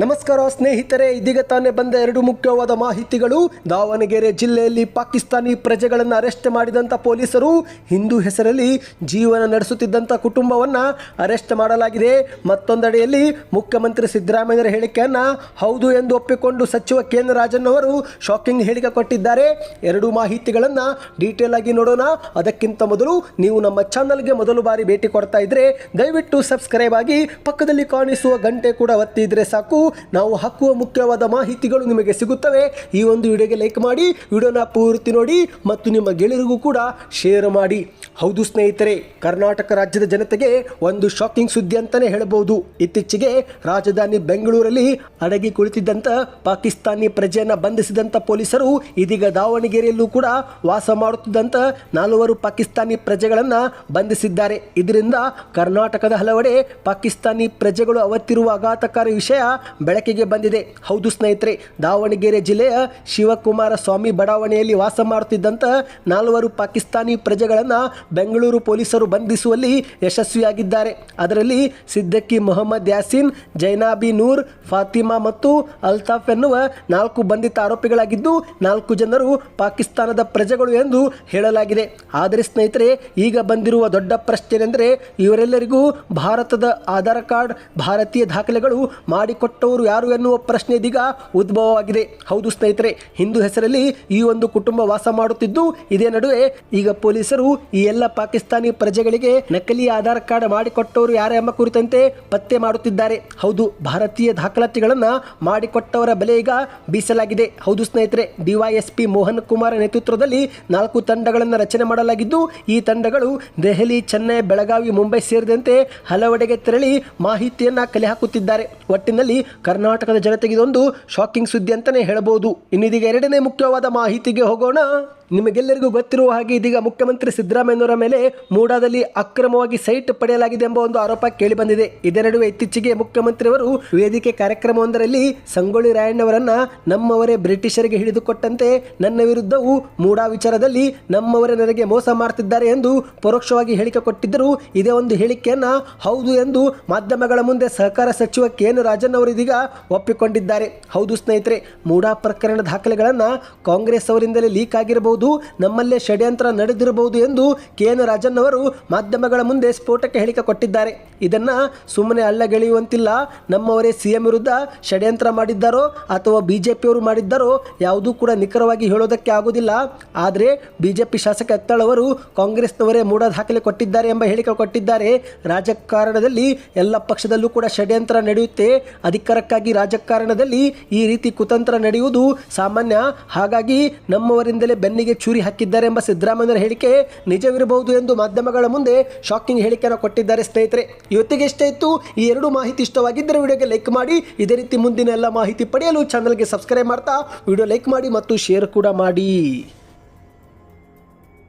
ನಮಸ್ಕಾರ ಸ್ನೇಹಿತರೆ, ಇದೀಗ ತಾನೇ ಬಂದ ಎರಡು ಮುಖ್ಯವಾದ ಮಾಹಿತಿಗಳು. ದಾವಣಗೆರೆ ಜಿಲ್ಲೆಯಲ್ಲಿ ಪಾಕಿಸ್ತಾನಿ ಪ್ರಜೆಗಳನ್ನು ಅರೆಸ್ಟ್ ಮಾಡಿದಂಥ ಪೊಲೀಸರು, ಹಿಂದೂ ಹೆಸರಲ್ಲಿ ಜೀವನ ನಡೆಸುತ್ತಿದ್ದಂಥ ಕುಟುಂಬವನ್ನು ಅರೆಸ್ಟ್ ಮಾಡಲಾಗಿದೆ. ಮತ್ತೊಂದೆಡೆಯಲ್ಲಿ ಮುಖ್ಯಮಂತ್ರಿ ಸಿದ್ದರಾಮಯ್ಯರ ಹೇಳಿಕೆಯನ್ನು ಹೌದು ಎಂದು ಒಪ್ಪಿಕೊಂಡು ಸಚಿವ ಕೆ ಎನ್ ರಾಜನ್ ಅವರು ಶಾಕಿಂಗ್ ಹೇಳಿಕೆ ಕೊಟ್ಟಿದ್ದಾರೆ. ಎರಡು ಮಾಹಿತಿಗಳನ್ನು ಡೀಟೇಲ್ ಆಗಿ ನೋಡೋಣ. ಅದಕ್ಕಿಂತ ಮೊದಲು ನೀವು ನಮ್ಮ ಚಾನಲ್ಗೆ ಮೊದಲು ಬಾರಿ ಭೇಟಿ ಕೊಡ್ತಾ ಇದ್ರೆ ದಯವಿಟ್ಟು ಸಬ್ಸ್ಕ್ರೈಬ್ ಆಗಿ ಪಕ್ಕದಲ್ಲಿ ಕಾಣಿಸುವ ಗಂಟೆ ಕೂಡ ಒತ್ತಿದ್ರೆ ಸಾಕು. ನಾವು ಹಾಕುವ ಮುಖ್ಯವಾದ ಮಾಹಿತಿಗಳು ನಿಮಗೆ ಸಿಗುತ್ತವೆ. ಈ ಒಂದು ವಿಡಿಯೋಗೆ ಲೈಕ್ ಮಾಡಿ, ವಿಡಿಯೋನ ಪೂರ್ತಿ ನೋಡಿ ಮತ್ತು ನಿಮ್ಮ ಗೆಳೆಯರಿಗೂ ಕೂಡ ಶೇರ್ ಮಾಡಿ. ಹೌದು ಸ್ನೇಹಿತರೆ, ಕರ್ನಾಟಕ ರಾಜ್ಯದ ಜನತೆಗೆ ಒಂದು ಶಾಕಿಂಗ್ ಸುದ್ದಿ ಅಂತಾನೆ ಹೇಳಬಹುದು ಇತ್ತೀಚೆಗೆ ರಾಜಧಾನಿ ಬೆಂಗಳೂರಲ್ಲಿ ಅಡಗಿ ಕುಳಿತಿದ್ದಂಥ ಪಾಕಿಸ್ತಾನಿ ಪ್ರಜೆಯನ್ನು ಬಂಧಿಸಿದಂಥ ಪೊಲೀಸರು ಇದೀಗ ದಾವಣಗೆರೆಯಲ್ಲೂ ಕೂಡ ವಾಸ ಮಾಡುತ್ತಿದ್ದಂಥ ನಾಲ್ವರು ಪಾಕಿಸ್ತಾನಿ ಪ್ರಜೆಗಳನ್ನು ಬಂಧಿಸಿದ್ದಾರೆ. ಇದರಿಂದ ಕರ್ನಾಟಕದ ಹಲವೆಡೆ ಪಾಕಿಸ್ತಾನಿ ಪ್ರಜೆಗಳು ಅವತ್ತಿರುವ ಆಘಾತಕಾರಿ ವಿಷಯ ಬೆಳಕಿಗೆ ಬಂದಿದೆ. ಹೌದು ಸ್ನೇಹಿತರೆ, ದಾವಣಗೆರೆ ಜಿಲ್ಲೆಯ ಶಿವಕುಮಾರ ಸ್ವಾಮಿ ಬಡಾವಣೆಯಲ್ಲಿ ವಾಸ ಮಾಡುತ್ತಿದ್ದಂಥ ನಾಲ್ವರು ಪಾಕಿಸ್ತಾನಿ ಪ್ರಜೆಗಳನ್ನು ಬೆಂಗಳೂರು ಪೊಲೀಸರು ಬಂಧಿಸುವಲ್ಲಿ ಯಶಸ್ವಿಯಾಗಿದ್ದಾರೆ. ಅದರಲ್ಲಿ ಸಿದ್ದಕ್ಕಿ ಮೊಹಮ್ಮದ್ ಯಾಸಿನ್, ಜೈನಾಬಿ ನೂರ್, ಫಾತಿಮಾ ಮತ್ತು ಅಲ್ತಾಫ್ ಎನ್ನುವ ನಾಲ್ಕು ಬಂಧಿತ ಆರೋಪಿಗಳಾಗಿದ್ದು, ನಾಲ್ಕು ಜನರು ಪಾಕಿಸ್ತಾನದ ಪ್ರಜೆಗಳು ಎಂದು ಹೇಳಲಾಗಿದೆ. ಆದರೆ ಸ್ನೇಹಿತರೆ, ಈಗ ಬಂದಿರುವ ದೊಡ್ಡ ಪ್ರಶ್ನೆ ಏನೆಂದರೆ ಇವರೆಲ್ಲರಿಗೂ ಭಾರತದ ಆಧಾರ್ ಕಾರ್ಡ್, ಭಾರತೀಯ ದಾಖಲೆಗಳು ಮಾಡಿಕೊಟ್ಟವರು ಯಾರು ಎನ್ನುವ ಪ್ರಶ್ನೆ ಇದೀಗ ಉದ್ಭವವಾಗಿದೆ. ಹೌದು ಸ್ನೇಹಿತರೆ, ಹಿಂದೂ ಹೆಸರಲ್ಲಿ ಈ ಒಂದು ಕುಟುಂಬ ವಾಸ ಮಾಡುತ್ತಿದ್ದು, ಇದೇ ನಡುವೆ ಈಗ ಪೊಲೀಸರು ಈ ಎಲ್ಲ ಪಾಕಿಸ್ತಾನಿ ಪ್ರಜೆಗಳಿಗೆ ನಕಲಿ ಆಧಾರ್ ಕಾರ್ಡ್ ಮಾಡಿಕೊಟ್ಟವರು ಯಾರ ಎಂಬ ಕುರಿತಂತೆ ಪತ್ತೆ ಮಾಡುತ್ತಿದ್ದಾರೆ. ಹೌದು, ಭಾರತೀಯ ದಾಖಲಾತಿಗಳನ್ನ ಮಾಡಿಕೊಟ್ಟವರ ಬೆಲೆ ಈಗ ಬೀಸಲಾಗಿದೆ. ಹೌದು ಸ್ನೇಹಿತರೆ ಡಿವೈಎಸ್ಪಿ ಮೋಹನ್ ಕುಮಾರ್ ನೇತೃತ್ವದಲ್ಲಿ ನಾಲ್ಕು ತಂಡಗಳನ್ನು ರಚನೆ ಮಾಡಲಾಗಿದ್ದು, ಈ ತಂಡಗಳು ದೆಹಲಿ, ಚೆನ್ನೈ, ಬೆಳಗಾವಿ, ಮುಂಬೈ ಸೇರಿದಂತೆ ಹಲವೆಡೆಗೆ ತೆರಳಿ ಮಾಹಿತಿಯನ್ನು ಕಲೆ ಹಾಕುತ್ತಿದ್ದಾರೆ. ಒಟ್ಟಿನಲ್ಲಿ ಕರ್ನಾಟಕದ ಜನತೆಗೆ ಇದೊಂದು ಶಾಕಿಂಗ್ ಸುದ್ದಿ ಅಂತಲೇ ಹೇಳಬಹುದು ಇನ್ನಿದೀಗ ಎರಡನೇ ಮುಖ್ಯವಾದ ಮಾಹಿತಿಗೆ ಹೋಗೋಣ. ನಿಮಗೆಲ್ಲರಿಗೂ ಗೊತ್ತಿರುವ ಹಾಗೆ ಇದೀಗ ಮುಖ್ಯಮಂತ್ರಿ ಸಿದ್ದರಾಮಯ್ಯನವರ ಮೇಲೆ ಮೂಡಾದಲ್ಲಿ ಅಕ್ರಮವಾಗಿ ಸೈಟ್ ಪಡೆಯಲಾಗಿದೆ ಎಂಬ ಒಂದು ಆರೋಪ ಕೇಳಿಬಂದಿದೆ ಇದೇ ನಡುವೆ ಇತ್ತೀಚೆಗೆ ಮುಖ್ಯಮಂತ್ರಿಯವರು ವೇದಿಕೆ ಕಾರ್ಯಕ್ರಮವೊಂದರಲ್ಲಿ ಸಂಗೊಳ್ಳಿ ರಾಯಣ್ಣವರನ್ನ ನಮ್ಮವರೇ ಬ್ರಿಟಿಷರಿಗೆ ಹಿಡಿದುಕೊಟ್ಟಂತೆ ನನ್ನ ವಿರುದ್ಧವೂ ಮೂಡಾ ವಿಚಾರದಲ್ಲಿ ನಮ್ಮವರೇ ನನಗೆ ಮೋಸ ಮಾಡ್ತಿದ್ದಾರೆ ಎಂದು ಪರೋಕ್ಷವಾಗಿ ಹೇಳಿಕೆ ಕೊಟ್ಟಿದ್ದರು ಇದೇ ಒಂದು ಹೇಳಿಕೆಯನ್ನ ಹೌದು ಎಂದು ಮಾಧ್ಯಮಗಳ ಮುಂದೆ ಸಹಕಾರ ಸಚಿವ ಕೆ ಎನ್ ರಾಜನ್ ಅವರು ಇದೀಗ ಒಪ್ಪಿಕೊಂಡಿದ್ದಾರೆ. ಹೌದು ಸ್ನೇಹಿತರೆ, ಮೂಡಾ ಪ್ರಕರಣ ದಾಖಲೆಗಳನ್ನು ಕಾಂಗ್ರೆಸ್ ಅವರಿಂದಲೇ ಲೀಕ್ ಆಗಿರಬಹುದು. ನಮ್ಮಲ್ಲೇ ಷಡ್ಯಂತ್ರ ನಡೆದಿರಬಹುದು ಎಂದು ಕೆ ಎನ್ ರಾಜನ್ ಅವರು ಮಾಧ್ಯಮಗಳ ಮುಂದೆ ಸ್ಫೋಟಕ್ಕೆ ಹೇಳಿಕೆ ಕೊಟ್ಟಿದ್ದಾರೆ. ಇದನ್ನ ಸುಮ್ಮನೆ ಅಲ್ಲಗೆಳೆಯುವಂತಿಲ್ಲ. ನಮ್ಮವರೇ ಸಿಎಂ ವಿರುದ್ಧ ಷಡ್ಯಂತ್ರ ಮಾಡಿದ್ದಾರೋ ಅಥವಾ ಬಿಜೆಪಿಯವರು ಮಾಡಿದ್ದಾರೋ ಯಾವುದೂ ಕೂಡ ನಿಖರವಾಗಿ ಹೇಳೋದಕ್ಕೆ ಆಗುವುದಿಲ್ಲ ಆದರೆ ಬಿಜೆಪಿ ಶಾಸಕ ಎತ್ತಳವರು ಕಾಂಗ್ರೆಸ್ನವರೇ ಮೂಡ ದಾಖಲೆ ಕೊಟ್ಟಿದ್ದಾರೆ ಎಂಬ ಹೇಳಿಕೆ ಕೊಟ್ಟಿದ್ದಾರೆ. ರಾಜಕಾರಣದಲ್ಲಿ ಎಲ್ಲ ಪಕ್ಷದಲ್ಲೂ ಕೂಡ ಷಡ್ಯಂತ್ರ ನಡೆಯುತ್ತೆ. ಅಧಿಕಾರಕ್ಕಾಗಿ ರಾಜಕಾರಣದಲ್ಲಿ ಈ ರೀತಿ ಕುತಂತ್ರ ನಡೆಯುವುದು ಸಾಮಾನ್ಯ. ಹಾಗಾಗಿ ನಮ್ಮವರಿಂದಲೇ ಬೆನ್ನಿಗೆ ಚೂರಿ ಹಾಕಿದ್ದಾರೆ ಎಂಬ ಸಿದ್ದರಾಮಯ್ಯರ ಹೇಳಿಕೆ ನಿಜವಿರಬಹುದು ಎಂದು ಮಾಧ್ಯಮಗಳ ಮುಂದೆ ಶಾಕಿಂಗ್ ಹೇಳಿಕೆಯನ್ನು ಕೊಟ್ಟಿದ್ದಾರೆ ಸ್ನೇಹಿತರೆ. ಇವತ್ತಿಗೆ ಎಷ್ಟೇ ಇತ್ತು, ಈ ಎರಡು ಮಾಹಿತಿ ಇಷ್ಟವಾಗಿದ್ದರೆ ವಿಡಿಯೋಗೆ ಲೈಕ್ ಮಾಡಿ, ಇದೇ ರೀತಿ ಮುಂದಿನ ಎಲ್ಲ ಮಾಹಿತಿ ಪಡೆಯಲು ಚಾನಲ್ಗೆ ಸಬ್ಸ್ಕ್ರೈಬ್ ಮಾಡ್ತಾ, ವಿಡಿಯೋ ಲೈಕ್ ಮಾಡಿ ಮತ್ತು ಶೇರ್ ಕೂಡ ಮಾಡಿ.